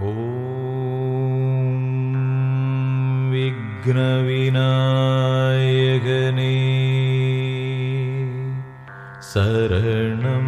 ॐ विघ्नविनायकने शरणम्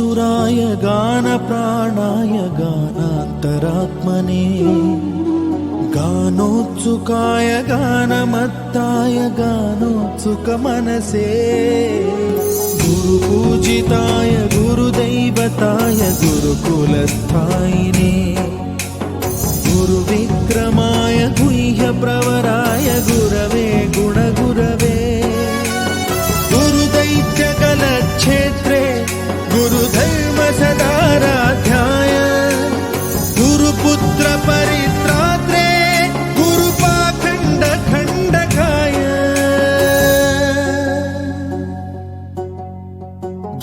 స్థుతురాయ గాన ప్రాణాయ గానాంతరాత్మనే గానోత్సుకాయ గానమత్తాయ గానోత్సుక మనసే గురు పూజితాయ గురుదైవతాయ గురుకులస్థాయినే గురు విక్రమాయ గుహ్య ప్రవరాయ గురవే గుణగురవే గురుదైత్యకల క్షేత్రే गुरुधर्म सदाराध्याय गुरुपुत्र परित्रात्रे गुरुपाखण्ड खण्डकाय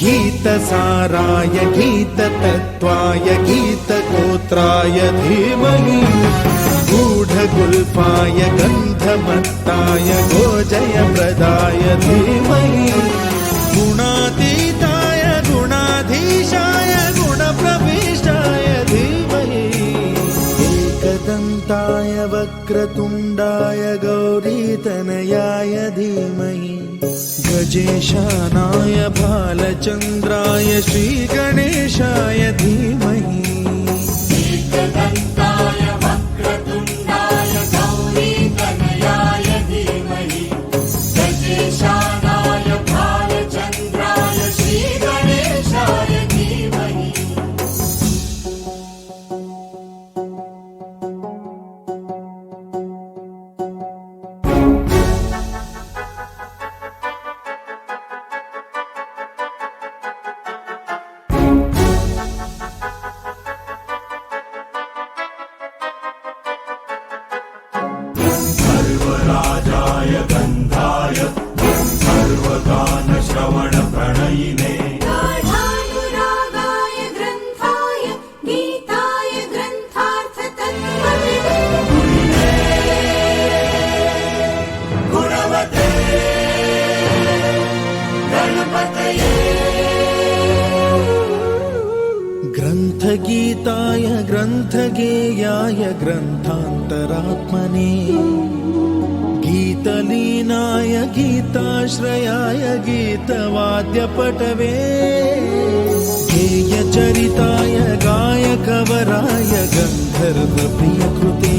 गीतसाराय गीततत्त्वाय गीतगोत्राय धीमहि। गूढगुल्पाय गन्धमत्ताय गोजयप्रदाय धीमहि। गुणातीताय పంచాయ ధీమహి. ఏకదంతాయ వక్రతుండాయ గౌరీతనయాయ ధీమహి. గజేశానాయ బాలచంద్రాయ శ్రీగణేశాయ ధీమహి. ఏకదంత ग्रन्थगीताय ग्रन्थगेयाय ग्रन्थान्तरात्मने गीतलीनाय गीताश्रयाय गीतवाद्यपटवे गेयचरिताय गायकवराय गन्धर्वप्रियकृते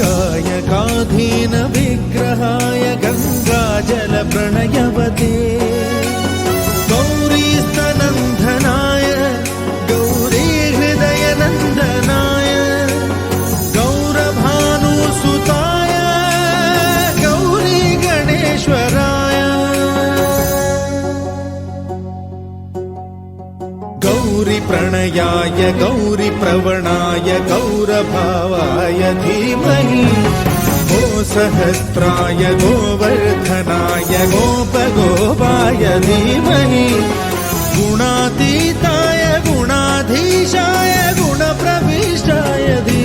गायकाधीन विग्रहाय गङ्गाजलप्रणयवते गौरीप्रणयाय गौरीप्रवणाय गौरभावाय धीमहि। गो सहस्राय गोवर्धनाय गोपगोपाय धीमहि। गुणातीताय गुणाधीशाय गुणप्रविष्टाय धीमहि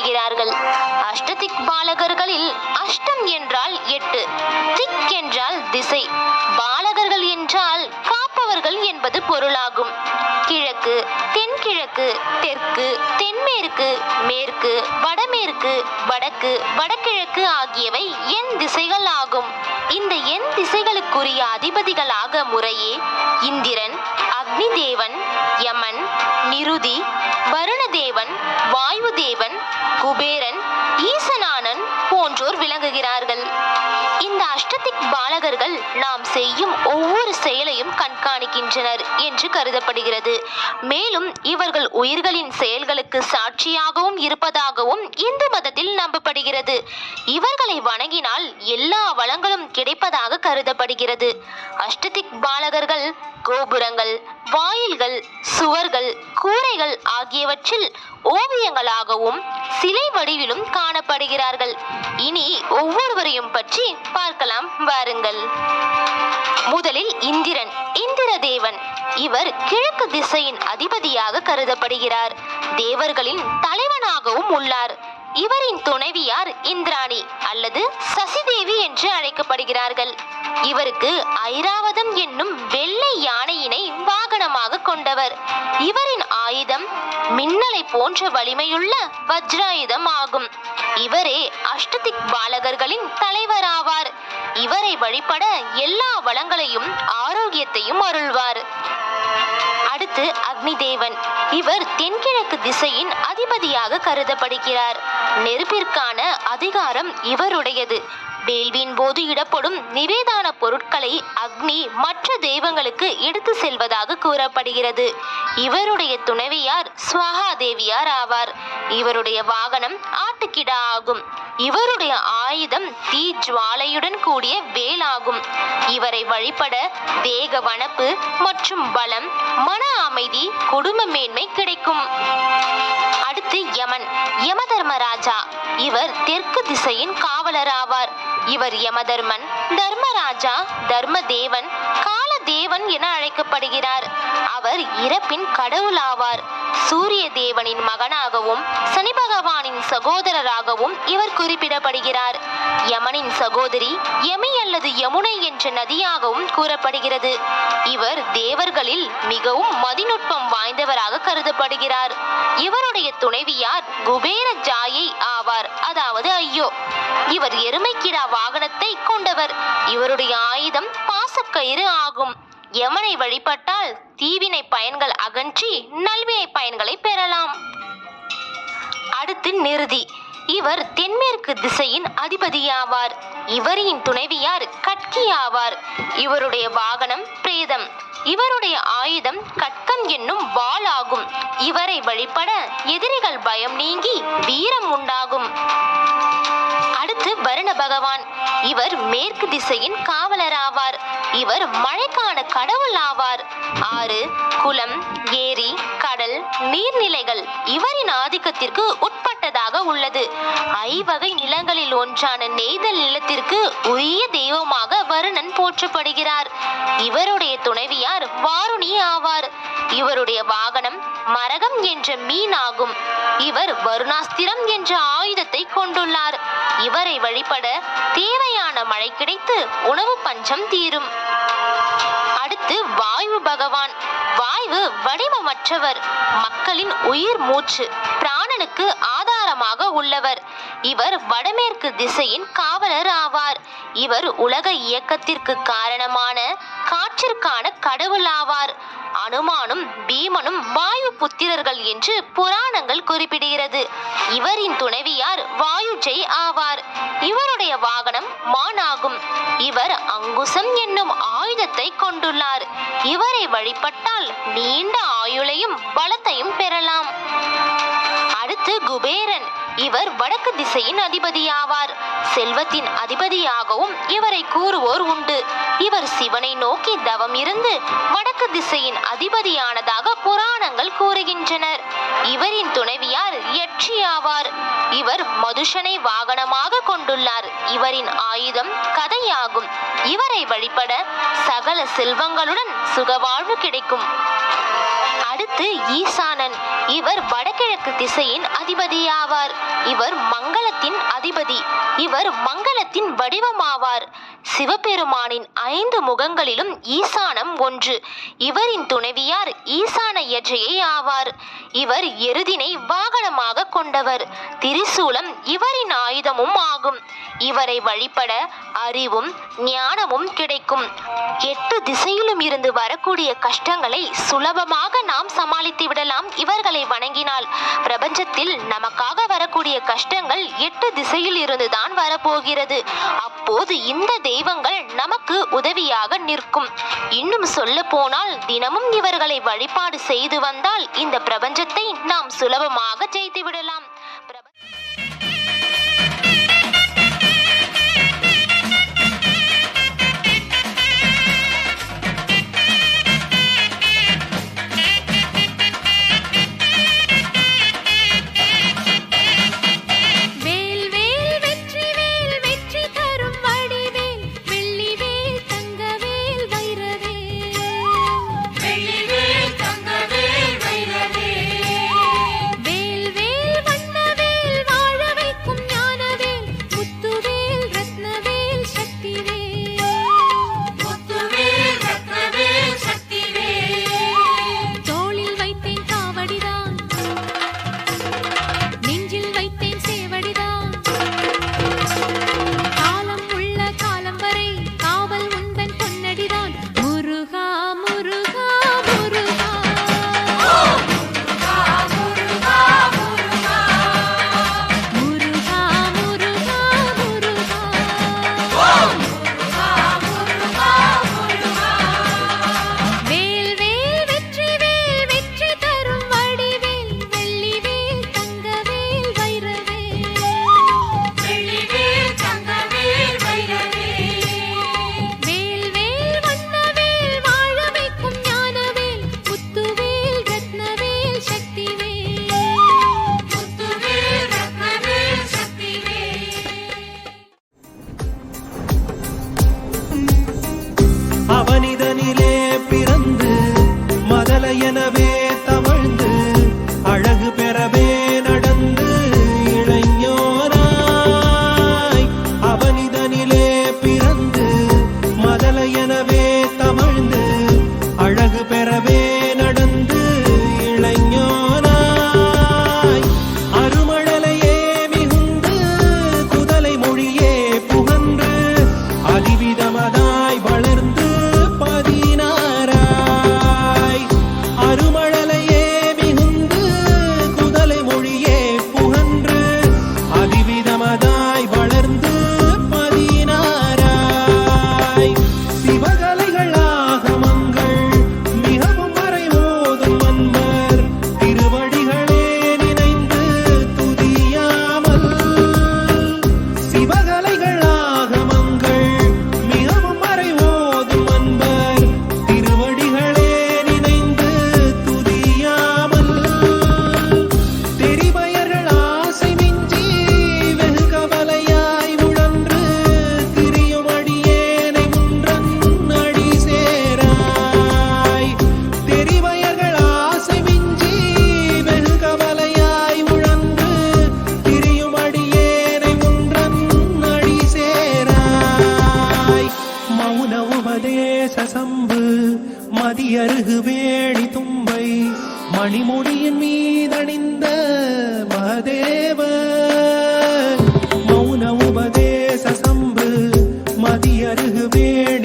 வருகிறார்கள் அஷ்டதிக் பாலகர்களில் அஷ்டம் என்றால் எட்டு திக் என்றால் திசை. பாலகர்கள் என்றால் கிழக்குகள் என்பது பொருளாகும். கிழக்கு தென்கிழக்கு தெற்கு தென்மேற்கு மேற்கு வடமேற்கு வடக்கு வடகிழக்கு ஆகியவை எண் திசைகள் ஆகும். இந்த எண் திசைகளுக்குரிய அதிபதிகளாக முறையே இந்திரன் அக்னி தேவன் யமன் நிருதி வருணதேவன் வாயு தேவன் குபேரன் ஈசனானன் போன்றோர் விளங்குகிறார்கள். பாலகர்கள் நாம் செய்யும் ஒவ்வொரு செயலையும் கண்காணிக்கின்றனர் என்று கருதப்படுகிறது. மேலும் இவர்கள் உயிர்களின் செயல்களுக்கு சாட்சியாகவும் இருப்பதாகவும் இந்து மதத்தில் நம்பப்படுகிறது. இவர்களை வணங்கினால் எல்லா வளங்களும் கிடைப்பதாக கருதப்படுகிறது. அஷ்டதிக் பாலகர்கள் கோபுரங்கள் வாயில்கள் சுவர்கள் கூரைகள் ஆகியவற்றில் ஓவியங்களாகவும் சிலை வடிவிலும் காணப்படுகிறார்கள். இனி ஒவ்வொருவரையும் பற்றி பார்க்கலாம் வாருங்கள். முதலில் இந்திரன் இந்திர தேவன் இவர் கிழக்கு திசையின் அதிபதியாக கருதப்படுகிறார். தேவர்களின் தலைவனாகவும் உள்ளார். இவரின் துணைவியார் இந்திராணி அல்லது சசிதேவி என்று அழைக்கப்படுகிறார்கள். இவருக்கு ஐராவதம் என்னும் வெள்ளை யானையினை வாகனமாக கொண்டவர். இவரின் ஆயுதம் மின்னலை போன்ற வலிமையுள்ள வஜ்ராயுதம் ஆகும். இவரே அஷ்டதிக் பாலகர்களின் தலைவராவார். இவரை வழிபட எல்லா வளங்களையும் ஆரோக்கியத்தையும் அருள்வார். அடுத்து அக்னி தேவன் இவர் தென்கிழக்கு திசையின் அதிபதியாக கருதப்படுகிறார். நெருப்பிற்கான அதிகாரம் இவருடையது. வேள்வியின் போது இடப்படும் நிவேதான பொருட்களை அக்னி மற்ற தெய்வங்களுக்கு எடுத்து செல்வதாக கூறப்படுகிறது. இவருடைய துணைவியார் ஸ்வஹா தேவியார் ஆவார். இவருடைய வாகனம் ஆட்டுக்கிடா ஆகும். இவருடைய ஆயுதம் தீ ஜுவாலையுடன் கூடிய வேல் ஆகும். இவரை வழிபட வேக வனப்பு மற்றும் பலம் மன அமைதி குடும்ப மேன்மை கிடைக்கும். அடுத்து யமன் யமதர்மராஜா. இவர் தெற்கு திசையின் காவலர் ஆவார் இவர் யமதர்மன் தர்மராஜா தர்மதேவன் காலதேவன் என அழைக்கப்படுகிறார். அவர் இறப்பின் கடவுளாவார். சூரிய தேவனின் மகனாகவும் சனி பகவானின் சகோதரராகவும் இவர் குறிப்பிடப்படுகிறார். யமனின் சகோதரி யமி அல்லது யமுனை என்ற நதியாகவும் கூறப்படுகிறது. இவர் தேவர்களில் மிகவும் மதிநுட்பம் வாய்ந்தவராக கருதப்படுகிறார். இவருடைய துணைவியார் குபேர ஜாயை ஆவார். அதாவது ஐயோ இவர் எருமைக்கிடா வாகனத்தை கொண்டவர். இவருடைய ஆயுதம் பாசக்கயிறு ஆகும். யமனை வழிபட்டால் தீவினை பயன்கள் அகற்றி நல்வினை பயன்களை பெறலாம். அடுத்து நிறுதி. இவர் தென்மேற்கு திசையின் அதிபதியாவார். இவரின் துணைவியார் கட்கி ஆவார். இவருடைய வாகனம் பிரேதம். இவருடைய ஆயுதம் கட்கம் என்னும் வாள் ஆகும். இவரை வழிபட எதிரிகள் பயம் நீங்கி வீரம் உண்டாகும். அடுத்து வருண பகவான். இவர் மேற்கு திசையின் காவலர் ஆவார் இவர் மழைக்கான கடவுள் ஆவார் ஆறு குளம் ஏரி கடல் நீர்நிலைகள் இவரின் ஆதிக்கத்திற்கு உட்பட்ட உட்பட்டதாக உள்ளது. ஐவகை நிலங்களில் ஒன்றான நெய்தல் நிலத்திற்கு உரிய தெய்வமாக வருணன் போற்றப்படுகிறார். இவருடைய துணைவியார் வாருணி ஆவார். இவருடைய வாகனம் மரகம் என்ற மீன் ஆகும் இவர் வருணாஸ்திரம் என்ற ஆயுதத்தை கொண்டுள்ளார். இவரை வழிபட தேவையான மழை கிடைத்து உணவு பஞ்சம் தீரும். அடுத்து வாயு பகவான். வாய்வு வடிவமற்றவர். மக்களின் உயிர் மூச்சு பிராணனுக்கு ஆதாரமாக உள்ளவர். இவர் வடமேற்கு திசையின் காவலர் ஆவார். இவர் உலக இயக்கத்திற்கு காரணமான காற்றிற்கான கடவுள் ஆவார். அனுமானும் பீமனும் வாயு புத்திரர்கள் என்று புராணங்கள் குறிப்பிடுகிறது. இவரின் துணைவியார் வாயுஜை ஆவார். இவருடைய வாகனம் மானாகும். இவர் அங்குசம் என்னும் ஆயுதத்தை கொண்டுள்ளார். இவரை வழிபட்டால் நீண்ட ஆயுளையும் பலத்தையும் இவர் வடக்கு திசையின் அதிபதியாவார். செல்வத்தின் அதிபதியாகவும் இவரை கூறுவோர் உண்டு. இவர் சிவனை நோக்கி தவம் இருந்து வடக்கு திசையின் அதிபதியானதாக புராணங்கள் கூறுகின்றனர். இவரின் துணைவியார் யட்சி ஆவார். இவர் மதுஷனை வாகனமாக கொண்டுள்ளார். இவரின் ஆயுதம் கதையாகும். இவரை வழிபட சகல செல்வங்களுடன் சுகவாழ்வு கிடைக்கும். அடுத்து ஈசானன். இவர் வடகிழக்கு திசையின் அதிபதியாவார். இவர் மங்களத்தின் அதிபதி. இவர் மங்களத்தின் வடிவமாவார். சிவபெருமானின் ஐந்து முகங்களிலும் ஈசானம் ஒன்று. இவரின் துணைவியார் ஈசான யஜையை ஆவார். இவர் எருதினை வாகனமாக கொண்டவர். திரிசூலம் இவரின் ஆயுதமும் ஆகும். இவரை வழிபட அறிவும் ஞானமும் கிடைக்கும். எட்டு திசையிலும் இருந்து வரக்கூடிய கஷ்டங்களை சுலபமாக நாம் சமாளித்து விடலாம். இவர்களை வணங்கினால் பிரபஞ்சத்தில் நமக்காக வரக்கூடிய கஷ்டங்கள் எட்டு திசையில் இருந்துதான் வரப்போகிறது. அப்போது இந்த தெய்வங்கள் நமக்கு உதவியாக நிற்கும். இன்னும் சொல்ல போனால் தினமும் இவர்களை வழிபாடு செய்து வந்தால் இந்த பிரபஞ்சத்தை நாம் சுலபமாக ஜெயித்து விடலாம். காட்டி அருகு வேணி தும்பை மணிமொழியின் மீதணிந்த மகதேவ. மௌன உபதேச சம்பு மதியருகு வேணி